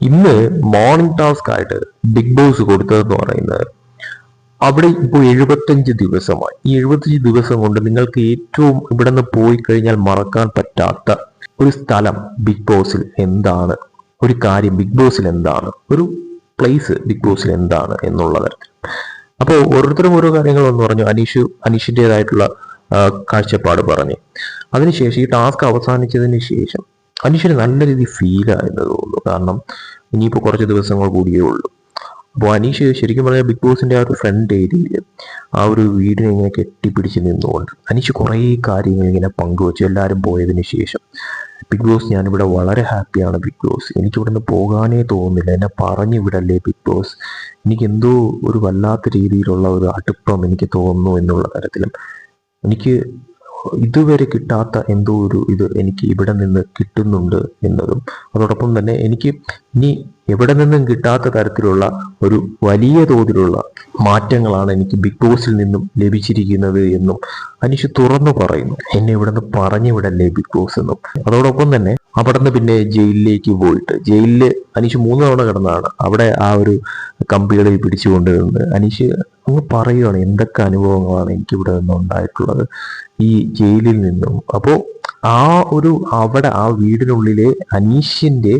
ഇന്ന് morning task ആയിട്ട് Bigg Boss കൊടുത്തതെന്ന് പറയുന്നത് അവിടെ ഇപ്പോൾ എഴുപത്തഞ്ച് ദിവസമായി. ഈ എഴുപത്തഞ്ച് ദിവസം കൊണ്ട് നിങ്ങൾക്ക് ഏറ്റവും ഇവിടെ നിന്ന് പോയി കഴിഞ്ഞാൽ മറക്കാൻ പറ്റാത്ത ഒരു സ്ഥലം ബിഗ് ബോസിൽ എന്താണ്? ഒരു കാര്യം ബിഗ് ബോസിൽ എന്താണ്? ഒരു പ്ലേസ് ബിഗ് ബോസിൽ എന്താണ് എന്നുള്ള തരത്തിൽ അപ്പോൾ ഓരോരുത്തരും ഓരോ കാര്യങ്ങൾ എന്ന് പറഞ്ഞു. അനീഷ് അനീഷിന്റെതായിട്ടുള്ള കാഴ്ചപ്പാട് പറഞ്ഞു. അതിനുശേഷം ഈ ടാസ്ക് അവസാനിച്ചതിന് ശേഷം അനീഷിന് നല്ല രീതിയിൽ ഫീൽ ആയെന്ന് തോന്നുന്നു. കാരണം ഇനിയിപ്പോൾ കുറച്ച് ദിവസങ്ങൾ കൂടിയേ ഉള്ളൂ. അപ്പോൾ അനീഷ് ശരിക്കും പറഞ്ഞാൽ ബിഗ് ബോസിന്റെ ആ ഒരു ഫ്രണ്ട് ഏരിയയിൽ ആ ഒരു വീടിനെ ഇങ്ങനെ കെട്ടിപ്പിടിച്ച് നിന്നുകൊണ്ട് അനീഷ് കുറേ കാര്യങ്ങൾ ഇങ്ങനെ പങ്കുവച്ചു. എല്ലാവരും പോയതിന് ശേഷം ബിഗ് ബോസ് ഞാനിവിടെ വളരെ ഹാപ്പിയാണ് ബിഗ് ബോസ്. എനിക്കിവിടെ നിന്ന് പോകാനേ തോന്നുന്നില്ല. എന്നെ പറഞ്ഞു വിടല്ലേ ബിഗ് ബോസ്? എനിക്ക് എന്തോ ഒരു വല്ലാത്ത രീതിയിലുള്ള ഒരു അടുപ്പം എനിക്ക് തോന്നുന്നു എന്നുള്ള തരത്തിലും എനിക്ക് ഇതുവരെ കിട്ടാത്ത എന്തോ ഒരു ഇത് എനിക്ക് ഇവിടെ നിന്ന് കിട്ടുന്നുണ്ട് എന്നതും അതോടൊപ്പം തന്നെ എനിക്ക് ഇനി എവിടെ നിന്നും കിട്ടാത്ത തരത്തിലുള്ള ഒരു വലിയ തോതിലുള്ള മാറ്റങ്ങളാണ് എനിക്ക് ബിഗ് ബോസിൽ നിന്നും ലഭിച്ചിരിക്കുന്നത് എന്നും അനീഷ് തുറന്നു പറയുന്നു. എന്നെ ഇവിടെ നിന്ന് പറഞ്ഞു വിടല്ലേ ബിഗ് ബോസ് എന്നും. അതോടൊപ്പം തന്നെ അവിടെ നിന്ന് പിന്നെ ജയിലിലേക്ക് പോയിട്ട് ജയിലിൽ അനീഷ് മൂന്ന് തവണ കിടന്നതാണ്. അവിടെ ആ ഒരു കമ്പികളിൽ പിടിച്ചുകൊണ്ടിരുന്നത്. അനീഷ് അങ്ങ് പറയുകയാണ് എന്തൊക്കെ അനുഭവങ്ങളാണ് എനിക്ക് ഇവിടെ നിന്ന് ഉണ്ടായിട്ടുള്ളത് ഈ ജയിലിൽ നിന്നും. അപ്പോൾ ആ ഒരു അവിടെ ആ വീടിനുള്ളിലെ അനീഷിന്റെ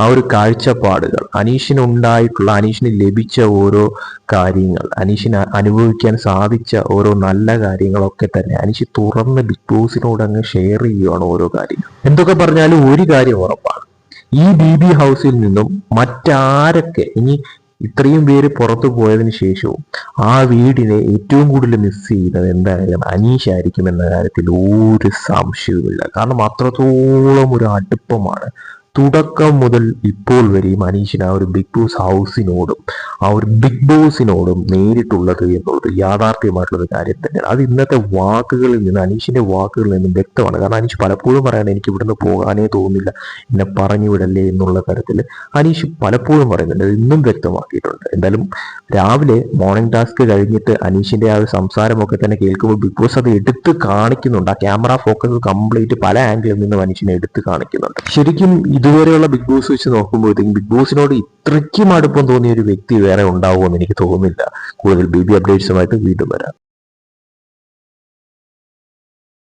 ആ ഒരു കാഴ്ചപ്പാടുകൾ അനീഷിന് ഉണ്ടായിട്ടുള്ള അനീഷിന് ലഭിച്ച ഓരോ കാര്യങ്ങൾ അനീഷിന് അനുഭവിക്കാൻ സാധിച്ച ഓരോ നല്ല കാര്യങ്ങളൊക്കെ തന്നെ അനീഷ് തുറന്ന് ബിഗ് ബോസിനോട് അങ്ങ് ഷെയർ ചെയ്യുകയാണ് ഓരോ കാര്യങ്ങൾ. എന്തൊക്കെ പറഞ്ഞാലും ഒരു കാര്യം ഉറപ്പാണ്. ഈ ബി ബി ഹൗസിൽ നിന്നും മറ്റാരൊക്കെ ഇനി ഇത്രയും പേര് പുറത്തു പോയതിന് ശേഷവും ആ വീടിനെ ഏറ്റവും കൂടുതൽ മിസ് ചെയ്യുന്നത് എന്തായാലും അനീഷ് ആയിരിക്കും എന്ന കാര്യത്തിൽ ഒരു സംശയവുമില്ല. കാരണം അത്രത്തോളം ഒരു അടുപ്പമാണ് തുടക്കം മുതൽ ഇപ്പോൾ വരെയും അനീഷിന് ആ ഒരു ബിഗ് ബോസ് ഹൗസിനോടും ആ ഒരു ബിഗ് ബോസിനോടും നേരിട്ടുള്ളത് എന്നുള്ളത് യാഥാർത്ഥ്യമായിട്ടുള്ള കാര്യം തന്നെയാണ്. അത് ഇന്നത്തെ വാക്കുകളിൽ നിന്ന് അനീഷിന്റെ വാക്കുകളിൽ നിന്നും വ്യക്തമാണ്. കാരണം അനീഷ് പലപ്പോഴും പറയാണ് എനിക്ക് ഇവിടുന്ന് പോകാനേ തോന്നുന്നില്ല എന്നെ പറഞ്ഞു വിടല്ലേ എന്നുള്ള തരത്തിൽ അനീഷ് പലപ്പോഴും പറയുന്നുണ്ട്. ഇന്നും വ്യക്തമാക്കിയിട്ടുണ്ട്. എന്തായാലും രാവിലെ മോർണിംഗ് ടാസ്ക് കഴിഞ്ഞിട്ട് അനീഷിന്റെ ആ ഒരു സംസാരമൊക്കെ തന്നെ കേൾക്കുമ്പോൾ ബിഗ് ബോസ് അത് എടുത്ത് കാണിക്കുന്നുണ്ട്. ആ ക്യാമറ ഫോക്കസ് കംപ്ലീറ്റ് പല ആംഗിളിൽ നിന്നും അനീഷിനെ എടുത്ത് കാണിക്കുന്നുണ്ട്. ശരിക്കും ഇതുവരെയുള്ള ബിഗ് ബോസ് വെച്ച് നോക്കുമ്പോഴത്തേക്കും ബിഗ് ബോസിനോട് ഇത്രയ്ക്കും അടുപ്പം തോന്നിയ ഒരു വ്യക്തി വേറെ ഉണ്ടാവുമെന്ന് എനിക്ക് തോന്നുന്നില്ല. കൂടുതൽ ബി ബി അപ്ഡേറ്റ്സുമായിട്ട് വീണ്ടും വരാം.